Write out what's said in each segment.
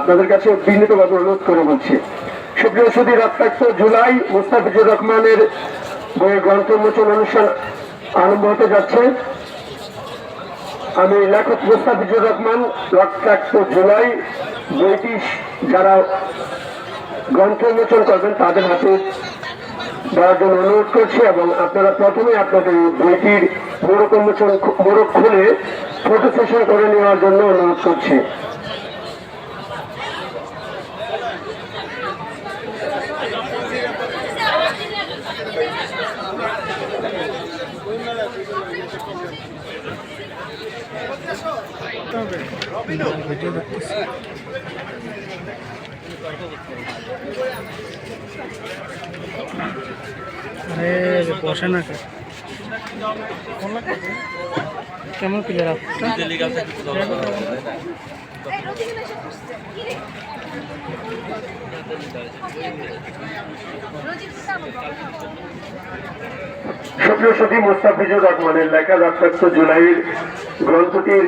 আপনাদের কাছে বিনীতভাবে অনুরোধ করে বলছি। সুপ্রিয় সুদী রক্তাক্ত জুলাই, মুস্তাফিজুর রহমানের বইয়ের গ্রন্থ উন্মোচন অনুষ্ঠান আরম্ভ হতে যাচ্ছে। আমি লেখক মুস্তাফিজুর রহমান রক্তাক্ত জুলাই, বইটি যারা গ্রন্থ উন্মোচন করবেন তাদের হাতে দেওয়ার জন্য অনুরোধ করছি এবং আপনারা প্রথমে আপনাদের বইটির মোড়ক উন্মোচন মোড়ক খুলে ফটো সেশন করে নেওয়ার জন্য অনুরোধ করছি। বসে না কেমন প্লেয়ার আপনার সুপ্রিয় সতী মুস্তাফিজুর রহমানের লেখা রক্তাক্ত জুলাইয়ের গ্রন্থটির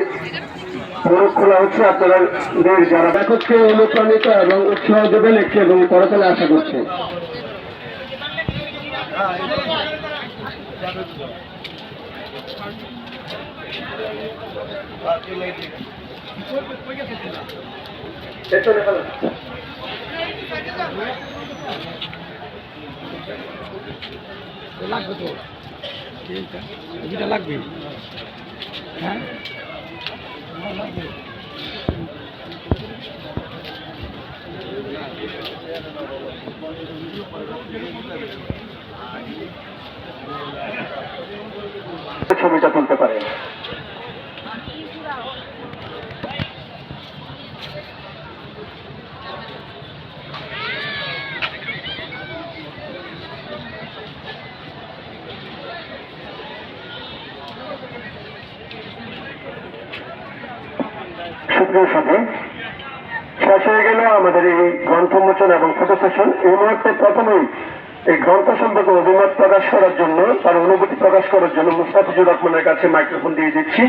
মোড়ক খোলা হচ্ছে আপনাদের যারা লেখককে অনুপ্রাণিত এবং উৎসাহ দেবেন একটি এবং করতালে আশা করছি পেছনে। লাগবে তো? এটা লাগবে? হ্যাঁ? ছবিটা তুলতে পারেন। সুপ্রিয় সাথে শেষ হয়ে গেল আমাদের এই গ্রন্থমোচন এবং ফটো সেশন। এই মুহূর্তে প্রথমেই এই গ্রন্থ সম্পর্কে অভিমত প্রকাশ করার জন্য, তার অনুভূতি প্রকাশ করার জন্য মুস্তাফিজুর রহমানের কাছে মাইক্রোফোন দিয়ে দিচ্ছি।